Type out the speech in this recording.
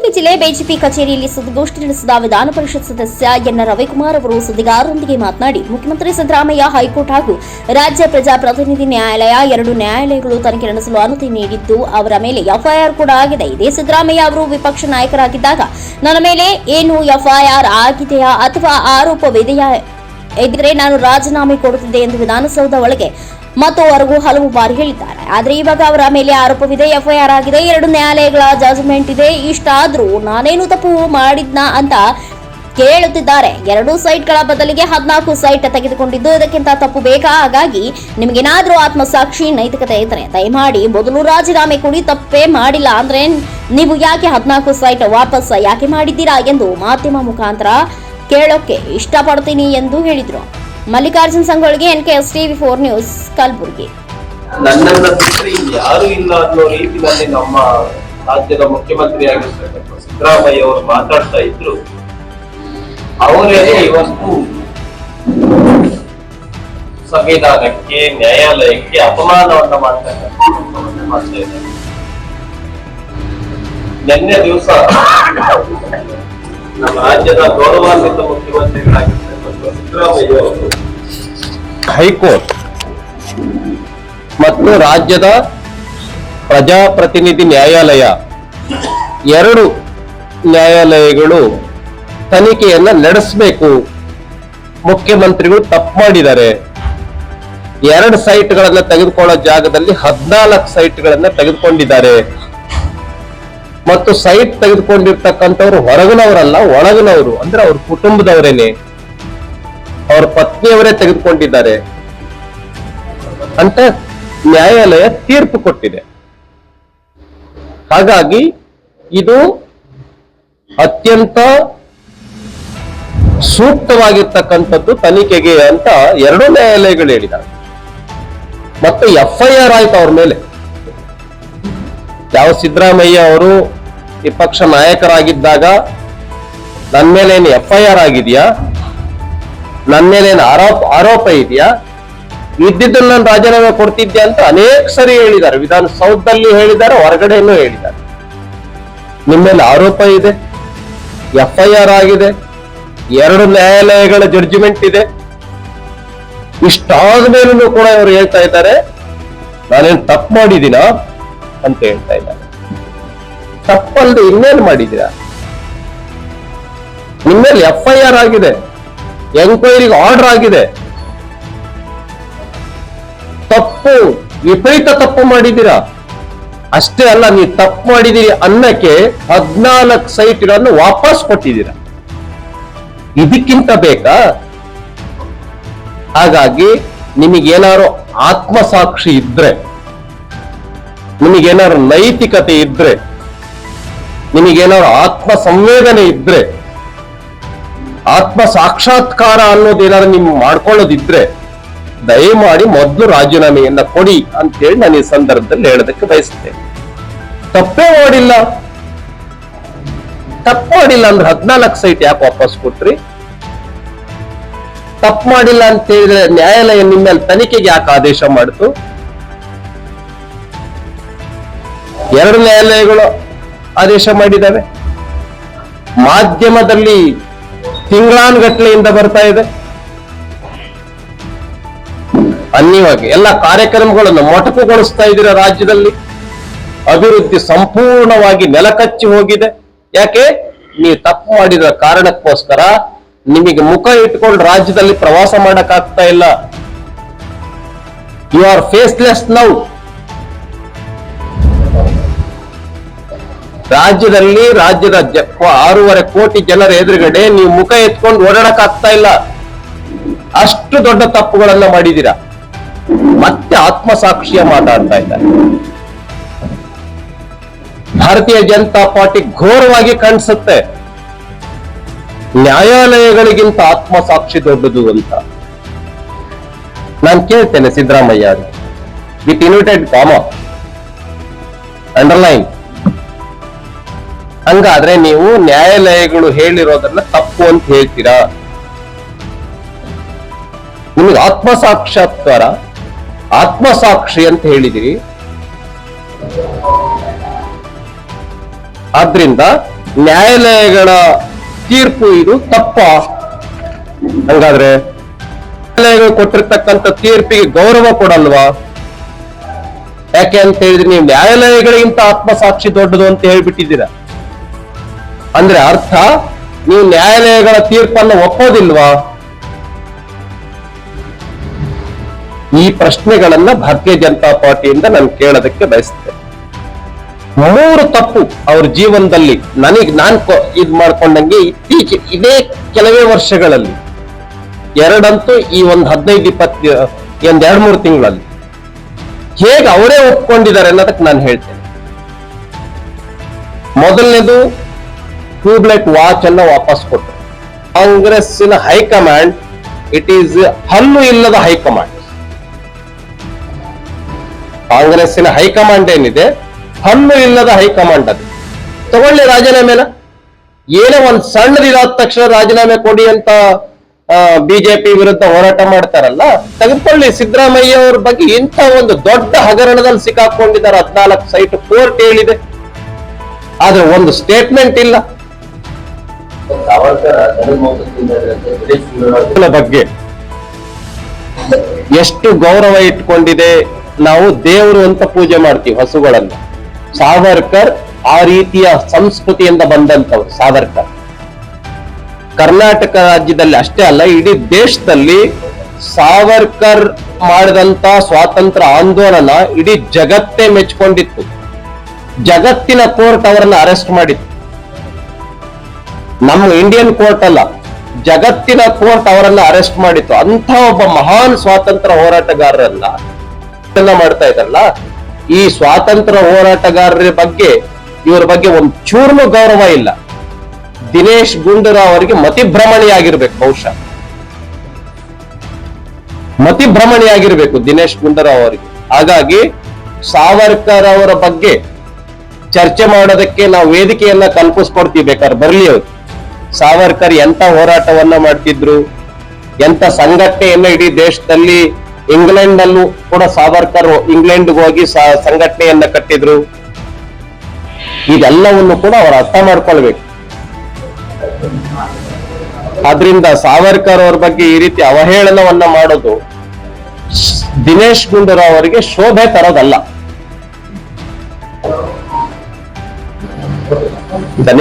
ಕಲಬುರಗಿ ಜಿಲ್ಲೆ ಬಿಜೆಪಿ ಕಚೇರಿಯಲ್ಲಿ ಸುದ್ದಿಗೋಷ್ಠಿ ನಡೆಸಿದ ವಿಧಾನ ಪರಿಷತ್ ಸದಸ್ಯ ಎನ್ ರವಿಕುಮಾರ್ ಅವರು ಸುದ್ದಿಗಾರರೊಂದಿಗೆ ಮಾತನಾಡಿ, ಮುಖ್ಯಮಂತ್ರಿ ಸಿದ್ದರಾಮಯ್ಯ ಹೈಕೋರ್ಟ್ ಹಾಗೂ ರಾಜ್ಯ ಪ್ರಜಾಪ್ರತಿನಿಧಿ ನ್ಯಾಯಾಲಯ ಎರಡು ನ್ಯಾಯಾಲಯಗಳು ತನಿಖೆ ನಡೆಸಲು ಅನುಮತಿ ನೀಡಿದ್ದು, ಅವರ ಮೇಲೆ ಎಫ್ಐಆರ್ ಕೂಡ ಆಗಿದೆ. ಇದೇ ಸಿದ್ದರಾಮಯ್ಯ ಅವರು ವಿಪಕ್ಷ ನಾಯಕರಾಗಿದ್ದಾಗ, ನನ್ನ ಮೇಲೆ ಏನು ಎಫ್ಐಆರ್ ಆಗಿದೆಯಾ ಅಥವಾ ಆರೋಪವಿದೆಯಾ? ಇದ್ರೆ ನಾನು ರಾಜೀನಾಮೆ ಕೊಡುತ್ತಿದ್ದೆ ಎಂದು ವಿಧಾನಸೌಧ ಒಳಗೆ ಮತ್ತು ಅವರು ಹಲವು ಬಾರಿ ಹೇಳಿದ್ದಾರೆ. ಆದರೆ ಇವಾಗ ಅವರ ಮೇಲೆ ಆರೋಪವಿದೆ, ಎಫ್ಐಆರ್ ಆಗಿದೆ, ಎರಡು ನ್ಯಾಯಾಲಯಗಳ ಜಜ್ಮೆಂಟ್ ಇದೆ, ಇಷ್ಟಾದರೂ ನಾನೇನು ತಪ್ಪು ಮಾಡಿದ್ನಾ ಅಂತ ಕೇಳುತ್ತಿದ್ದಾರೆ. ಎರಡು ಸೈಟ್ಗಳ ಬದಲಿಗೆ ಹದಿನಾಲ್ಕು ಸೈಟ್ ತೆಗೆದುಕೊಂಡಿದ್ದು, ಇದಕ್ಕಿಂತ ತಪ್ಪು ಬೇಕಾ? ಹಾಗಾಗಿ ನಿಮಗೇನಾದ್ರೂ ಆತ್ಮಸಾಕ್ಷಿ, ನೈತಿಕತೆ ಇದ್ರೆ ದಯಮಾಡಿ ಮೊದಲು ರಾಜೀನಾಮೆ ಕೊಡಿ, ತಪ್ಪೇ ಮಾಡಿಲ್ಲ ಅಂದ್ರೆ ನೀವು ಯಾಕೆ ಹದಿನಾಲ್ಕು ಸೈಟ್ ವಾಪಸ್ ಯಾಕೆ ಮಾಡಿದ್ದೀರಾ ಎಂದು ಮಾಧ್ಯಮ ಮುಖಾಂತರ ಕೇಳೋಕೆ ಇಷ್ಟಪಡ್ತೀನಿ ಎಂದು ಹೇಳಿದ್ರು. Mallikarjun ಸಂಗೊಳ್ಗೆ N K S TV four news, Kalaburagi. ನನ್ನನ್ನ ಬಿಟ್ಟರೆ ಯಾರು ಇಲ್ಲ ಅನ್ನೋ ರೀತಿಯಲ್ಲಿ ನಮ್ಮ ರಾಜ್ಯದ ಮುಖ್ಯಮಂತ್ರಿ ಆಗಿರ್ತಕ್ಕಂಥ ಸಿದ್ದರಾಮಯ್ಯ ಅವರು ಮಾತಾಡ್ತಾ ಇದ್ರು. ಅವರೇ ಇವತ್ತು ಸಂವಿಧಾನಕ್ಕೆ, ನ್ಯಾಯಾಲಯಕ್ಕೆ ಅಪಮಾನವನ್ನ ಮಾಡ್ತಕ್ಕಂಥ ಮಾಡ್ತಾ ಇದ್ದಾರೆ. ನಿನ್ನೆ ದಿವಸ ನಮ್ಮ ರಾಜ್ಯದ ಗೌರವಾನ್ವಿತ ಅವರು ಹೈಕೋರ್ಟ್ ಮತ್ತು ರಾಜ್ಯದ ಪ್ರಜಾಪ್ರತಿನಿಧಿ ನ್ಯಾಯಾಲಯ ಎರಡು ನ್ಯಾಯಾಲಯಗಳು ತನಿಖೆಯನ್ನ ನಡೆಸಬೇಕು. ಮುಖ್ಯಮಂತ್ರಿಗಳು ತಪ್ಪು ಮಾಡಿದ್ದಾರೆ. ಎರಡು ಸೈಟ್ಗಳನ್ನ ತೆಗೆದುಕೊಳ್ಳೋ ಜಾಗದಲ್ಲಿ ಹದಿನಾಲ್ಕು ಸೈಟ್ಗಳನ್ನ ತೆಗೆದುಕೊಂಡಿದ್ದಾರೆ. ಮತ್ತು ಸೈಟ್ ತೆಗೆದುಕೊಂಡಿರ್ತಕ್ಕಂಥವ್ರು ಹೊರಗಿನವರಲ್ಲ, ಒಳಗಿನವರು, ಅಂದ್ರೆ ಅವ್ರ ಕುಟುಂಬದವರೇನೆ. ಅವ್ರ ಪತ್ನಿಯವರೇ ತೆಗೆದುಕೊಂಡಿದ್ದಾರೆ ಅಂತ ನ್ಯಾಯಾಲಯ ತೀರ್ಪು ಕೊಟ್ಟಿದೆ. ಹಾಗಾಗಿ ಇದು ಅತ್ಯಂತ ಸೂಕ್ತವಾಗಿರ್ತಕ್ಕಂಥದ್ದು ತನಿಖೆಗೆ ಅಂತ ಎರಡು ನ್ಯಾಯಾಲಯಗಳು ಹೇಳಿದ್ದಾರೆ. ಮತ್ತೆ ಆರ್ ಆಯ್ತು ಅವ್ರ ಮೇಲೆ. ಯಾವ ಸಿದ್ದರಾಮಯ್ಯ ಅವರು ವಿಪಕ್ಷ ನಾಯಕರಾಗಿದ್ದಾಗ ನನ್ನ ಮೇಲೆ ಏನು ಆರ್ ಆಗಿದೆಯಾ? ನನ್ನ ಮೇಲೆ ಆರೋಪ ಆರೋಪ ಇದೆಯಾ? ಇದ್ದಿದ್ದನ್ನು ನಾನು ರಾಜೀನಾಮೆ ಕೊಡ್ತಿದ್ದೆ ಅಂತ ಅನೇಕ ಸರಿ ಹೇಳಿದ್ದಾರೆ. ವಿಧಾನಸೌಧದಲ್ಲಿ ಹೇಳಿದ್ದಾರೆ, ಹೊರಗಡೆನೂ ಹೇಳಿದ್ದಾರೆ. ನಿಮ್ಮ ಮೇಲೆ ಆರೋಪ ಇದೆ, ಎಫ್ಐಆರ್ ಆಗಿದೆ, ಎರಡು ನ್ಯಾಯಾಲಯಗಳ ಜಡ್ಜ್ಮೆಂಟ್ ಇದೆ. ಇಷ್ಟಾದ ಮೇಲೂ ಕೂಡ ಇವರು ಹೇಳ್ತಾ ಇದ್ದಾರೆ. ನಾನೇನು ತಪ್ಪು ಮಾಡಿದ್ದೀನಾ ಅಂತ ಹೇಳ್ತಾ ಇದ್ದಾರೆ. ತಪ್ಪಲ್ಲದೆ ಇನ್ನೇನು ಮಾಡಿದ್ದೀರಾ? ನಿಮ್ಮೇಲೆ ಎಫ್ಐಆರ್ ಆಗಿದೆ. ಎಂಕ್ವೈರಿಗೆ ಆರ್ಡರ್ ಆಗಿದೆ. ತಪ್ಪು, ವಿಪರೀತ ತಪ್ಪು ಮಾಡಿದ್ದೀರಾ? ಅಷ್ಟೇ ಅಲ್ಲ, ನೀವು ತಪ್ಪು ಮಾಡಿದ್ದೀರಿ ಅನ್ನಕ್ಕೆ ಹದಿನಾಲ್ಕು ಸೈಟ್ಗಳನ್ನು ವಾಪಸ್ ಕೊಟ್ಟಿದ್ದೀರಾ? ಇದಕ್ಕಿಂತ ಬೇಕಾ? ಹಾಗಾಗಿ ನಿಮಗೇನಾರು ಆತ್ಮಸಾಕ್ಷಿ ಇದ್ರೆ ನಿಮಗೇನಾರು ನೈತಿಕತೆ ಇದ್ರೆ ನಿಮಗೇನಾರು ಆತ್ಮ ಸಂವೇದನೆ ಇದ್ರೆ ಆತ್ಮ ಸಾಕ್ಷಾತ್ಕಾರ ಅನ್ನೋದೇನಾದ್ರು ನಿಮ್ ಮಾಡ್ಕೊಳ್ಳೋದಿದ್ರೆ ದಯಮಾಡಿ ಮೊದಲು ರಾಜೀನಾಮೆಯನ್ನ ಕೊಡಿ ಅಂತೇಳಿ ನಾನು ಈ ಸಂದರ್ಭದಲ್ಲಿ ಹೇಳೋದಕ್ಕೆ ಬಯಸುತ್ತೇನೆ ತಪ್ಪೇ ಮಾಡಿಲ್ಲ. ತಪ್ಪು ಮಾಡಿಲ್ಲ ಅಂದ್ರೆ ಹದಿನಾಲ್ಕು ಸೈಟ್ ಯಾಕೆ ವಾಪಸ್ ಕೊಟ್ರಿ? ತಪ್ಪು ಮಾಡಿಲ್ಲ ಅಂತ ಹೇಳಿದ್ರೆ ನ್ಯಾಯಾಲಯ ನಿಮ್ಮ ಮೇಲೆ ತನಿಖೆಗೆ ಯಾಕೆ ಆದೇಶ ಮಾಡಿತು? ಎರಡು ನ್ಯಾಯಾಲಯಗಳು ಆದೇಶ ಮಾಡಿದ್ದಾವೆ. ಮಾಧ್ಯಮದಲ್ಲಿ ತಿಂಗಳಾನುಗಟ್ಲೆಯಿಂದ ಬರ್ತಾ ಇದೆ. ಅನ್ಯವಾಗಿ ಎಲ್ಲ ಕಾರ್ಯಕ್ರಮಗಳನ್ನು ಮೊಟಕುಗೊಳಿಸ್ತಾ ಇದ್ದೀರಾ ರಾಜ್ಯದಲ್ಲಿ? ಅಭಿವೃದ್ಧಿ ಸಂಪೂರ್ಣವಾಗಿ ನೆಲಕಚ್ಚಿ ಹೋಗಿದೆ. ಯಾಕೆ? ನೀವು ತಪ್ಪು ಮಾಡಿದ ಕಾರಣಕ್ಕೋಸ್ಕರ ನಿಮಗೆ ಮುಖ ಇಟ್ಕೊಂಡು ರಾಜ್ಯದಲ್ಲಿ ಪ್ರವಾಸ ಮಾಡಕ್ ಆಗ್ತಾ ಇಲ್ಲ. ಯು ಆರ್ ಫೇಸ್ಲೆಸ್ ನೌ ರಾಜ್ಯದಲ್ಲಿ ರಾಜ್ಯದ ಆರೂವರೆ ಕೋಟಿ ಜನರ ಎದುರುಗಡೆ ನೀವು ಮುಖ ಎತ್ಕೊಂಡು ಓಡಾಡಕ್ ಆಗ್ತಾ ಇಲ್ಲ. ಅಷ್ಟು ದೊಡ್ಡ ತಪ್ಪುಗಳನ್ನ ಮಾಡಿದೀರ ಮತ್ತೆ ಆತ್ಮಸಾಕ್ಷಿಯ ಮಾತಾಡ್ತಾ ಇದ್ದಾರೆ. ಭಾರತೀಯ ಜನತಾ ಪಾರ್ಟಿ ಘೋರವಾಗಿ ಕಾಣಿಸುತ್ತೆ. ನ್ಯಾಯಾಲಯಗಳಿಗಿಂತ ಆತ್ಮಸಾಕ್ಷಿ ದೊಡ್ಡದು ಅಂತ. ನಾನು ಕೇಳ್ತೇನೆ Siddaramaiah with inverted comma underline ಹಂಗಾದ್ರೆ ನೀವು ನ್ಯಾಯಾಲಯಗಳು ಹೇಳಿರೋದನ್ನ ತಪ್ಪು ಅಂತ ಹೇಳ್ತೀರಾ? ನಿಮಗೆ ಆತ್ಮಸಾಕ್ಷಾತ್ಕಾರ, ಆತ್ಮಸಾಕ್ಷಿ ಅಂತ ಹೇಳಿದಿರಿ. ಆದ್ರಿಂದ ನ್ಯಾಯಾಲಯಗಳ ತೀರ್ಪು ಇದು ತಪ್ಪ? ಹಂಗಾದ್ರೆ ನ್ಯಾಯಾಲಯಗಳು ಕೊಟ್ಟಿರ್ತಕ್ಕಂಥ ತೀರ್ಪಿಗೆ ಗೌರವ ಕೊಡಲ್ವಾ? ಯಾಕೆ ಅಂತ ಹೇಳಿದ್ರೆ ನೀವು ನ್ಯಾಯಾಲಯಗಳಿಗಿಂತ ಆತ್ಮಸಾಕ್ಷಿ ದೊಡ್ಡದು ಅಂತ ಹೇಳ್ಬಿಟ್ಟಿದ್ದೀರಾ? ಅಂದ್ರೆ ಅರ್ಥ, ನೀವು ನ್ಯಾಯಾಲಯಗಳ ತೀರ್ಪನ್ನು ಒಪ್ಪೋದಿಲ್ವಾ? ಈ ಪ್ರಶ್ನೆಗಳನ್ನ ಭಾರತೀಯ ಜನತಾ ಪಾರ್ಟಿಯಿಂದ ನಾನು ಕೇಳೋದಕ್ಕೆ ಬಯಸ್ತೇನೆ. ಮೂರು ತಪ್ಪು ಅವ್ರ ಜೀವನದಲ್ಲಿ ನನಗೆ ನಾನ್ ಇದ್ ಮಾಡ್ಕೊಂಡಂಗೆ ಇತ್ತೀಚೆ ಇದೇ ಕೆಲವೇ ವರ್ಷಗಳಲ್ಲಿ. ಎರಡಂತೂ ಈ ಒಂದು ಹದಿನೈದು ಇಪ್ಪತ್ತು, ಒಂದ್ ಎರಡ್ ಮೂರು ತಿಂಗಳಲ್ಲಿ. ಹೇಗೆ ಅವರೇ ಒಪ್ಕೊಂಡಿದ್ದಾರೆ ಅನ್ನೋದಕ್ಕೆ ನಾನು ಹೇಳ್ತೇನೆ. ಮೊದಲನೇದು ಟ್ಯೂಬ್ಲೈಟ್ ವಾಚ್ ಅನ್ನ ವಾಪಸ್ ಕೊಟ್ಟರು. ಕಾಂಗ್ರೆಸ್ಸಿನ ಹೈಕಮಾಂಡ್ ಇಟ್ ಈಸ್ ಹಲ್ಲು ಇಲ್ಲದ ಹೈಕಮಾಂಡ್. ಕಾಂಗ್ರೆಸ್ಸಿನ ಹೈಕಮಾಂಡ್ ಏನಿದೆ? ಹಲ್ಲು ಇಲ್ಲದ ಹೈಕಮಾಂಡ್ ಅದು. ತಗೊಳ್ಳಿ ರಾಜೀನಾಮೆನ. ಏನೋ ಒಂದ್ ಸಣ್ಣದಿದಾದ ತಕ್ಷಣ ರಾಜೀನಾಮೆ ಕೊಡಿ ಅಂತ ಬಿಜೆಪಿ ವಿರುದ್ಧ ಹೋರಾಟ ಮಾಡ್ತಾರಲ್ಲ, ತೆಗೆದುಕೊಳ್ಳಿ. ಸಿದ್ದರಾಮಯ್ಯ ಅವ್ರ ಬಗ್ಗೆ ಇಂಥ ಒಂದು ದೊಡ್ಡ ಹಗರಣದಲ್ಲಿ ಸಿಕ್ಕಾಕೊಂಡಿದ್ದಾರೆ. ಹದಿನಾಲ್ಕು ಸೈಟ್ ಕೋರ್ಟ್ ಹೇಳಿದೆ. ಆದ್ರೆ ಒಂದು ಸ್ಟೇಟ್ಮೆಂಟ್ ಇಲ್ಲ. ಬಗ್ಗೆ ಎಷ್ಟು ಗೌರವ ಇಟ್ಕೊಂಡಿದೆ ನಾವು ದೇವರು ಅಂತ ಪೂಜೆ ಮಾಡ್ತೀವಿ ಹಸುಗಳನ್ನ. ಸಾವರ್ಕರ್ ಆ ರೀತಿಯ ಸಂಸ್ಕೃತಿಯಿಂದ ಬಂದಂತವ್ರು ಸಾವರ್ಕರ್. ಕರ್ನಾಟಕ ರಾಜ್ಯದಲ್ಲಿ ಅಷ್ಟೇ ಅಲ್ಲ, ಇಡೀ ದೇಶದಲ್ಲಿ ಸಾವರ್ಕರ್ ಮಾಡಿದಂತ ಸ್ವಾತಂತ್ರ್ಯ ಆಂದೋಲನ ಇಡೀ ಜಗತ್ತೇ ಮೆಚ್ಕೊಂಡಿತ್ತು. ಜಗತ್ತಿನ ಕೋರ್ಟ್ ಅವರನ್ನ ಅರೆಸ್ಟ್ ಮಾಡಿತ್ತು. ನಮ್ಮ ಇಂಡಿಯನ್ ಕೋರ್ಟ್ ಅಲ್ಲ, ಜಗತ್ತಿನ ಕೋರ್ಟ್ ಅವರನ್ನ ಅರೆಸ್ಟ್ ಮಾಡಿತ್ತು. ಅಂತ ಒಬ್ಬ ಮಹಾನ್ ಸ್ವಾತಂತ್ರ್ಯ ಹೋರಾಟಗಾರರನ್ನ ಮಾಡ್ತಾ ಇದ್ರಲ್ಲ ಈ ಸ್ವಾತಂತ್ರ್ಯ ಹೋರಾಟಗಾರರ ಬಗ್ಗೆ, ಇವರ ಬಗ್ಗೆ ಒಂದು ಚೂರ್ನು ಗೌರವ ಇಲ್ಲ. ದಿನೇಶ್ ಗುಂಡೂರಾವ್ ಅವರಿಗೆ ಮತಿಭ್ರಮಣಿ ಆಗಿರ್ಬೇಕು ಬಹುಶಃ. ಮತಿಭ್ರಮಣಿ ಆಗಿರ್ಬೇಕು ದಿನೇಶ್ ಗುಂಡೂರಾವ್ ಅವರಿಗೆ. ಹಾಗಾಗಿ ಸಾವರ್ಕರ್ ಅವರ ಬಗ್ಗೆ ಚರ್ಚೆ ಮಾಡೋದಕ್ಕೆ ನಾವು ವೇದಿಕೆಯನ್ನ ಕಲ್ಪಿಸ್ಕೊಡ್ತೀವಿ ಬೇಕಾದ್ರೆ ಬರ್ಲಿ ಅವ್ರು. ಸಾವರ್ಕರ್ ಎಂತ ಹೋರಾಟವನ್ನ ಮಾಡ್ತಿದ್ರು? ಎಂತ ಸಂಘಟನೆಯನ್ನ ಇಡೀ ದೇಶದಲ್ಲಿ ಇಂಗ್ಲೆಂಡ್ ನಲ್ಲೂ ಕೂಡ ಸಾವರ್ಕರ್ ಇಂಗ್ಲೆಂಡ್ ಹೋಗಿ ಸಂಘಟನೆಯನ್ನ ಕಟ್ಟಿದ್ರು? ಇದೆಲ್ಲವನ್ನು ಕೂಡ ಅವರು ಅರ್ಥ ಮಾಡ್ಕೊಳ್ಬೇಕು. ಆದ್ರಿಂದ ಸಾವರ್ಕರ್ ಅವ್ರ ಬಗ್ಗೆ ಈ ರೀತಿ ಅವಹೇಳನವನ್ನ ಮಾಡೋದು ದಿನೇಶ್ ಗುಂಡೂರಾವ್ ಅವರಿಗೆ ಶೋಭೆ ತರೋದಲ್ಲ. ಧನ್ಯವಾದ.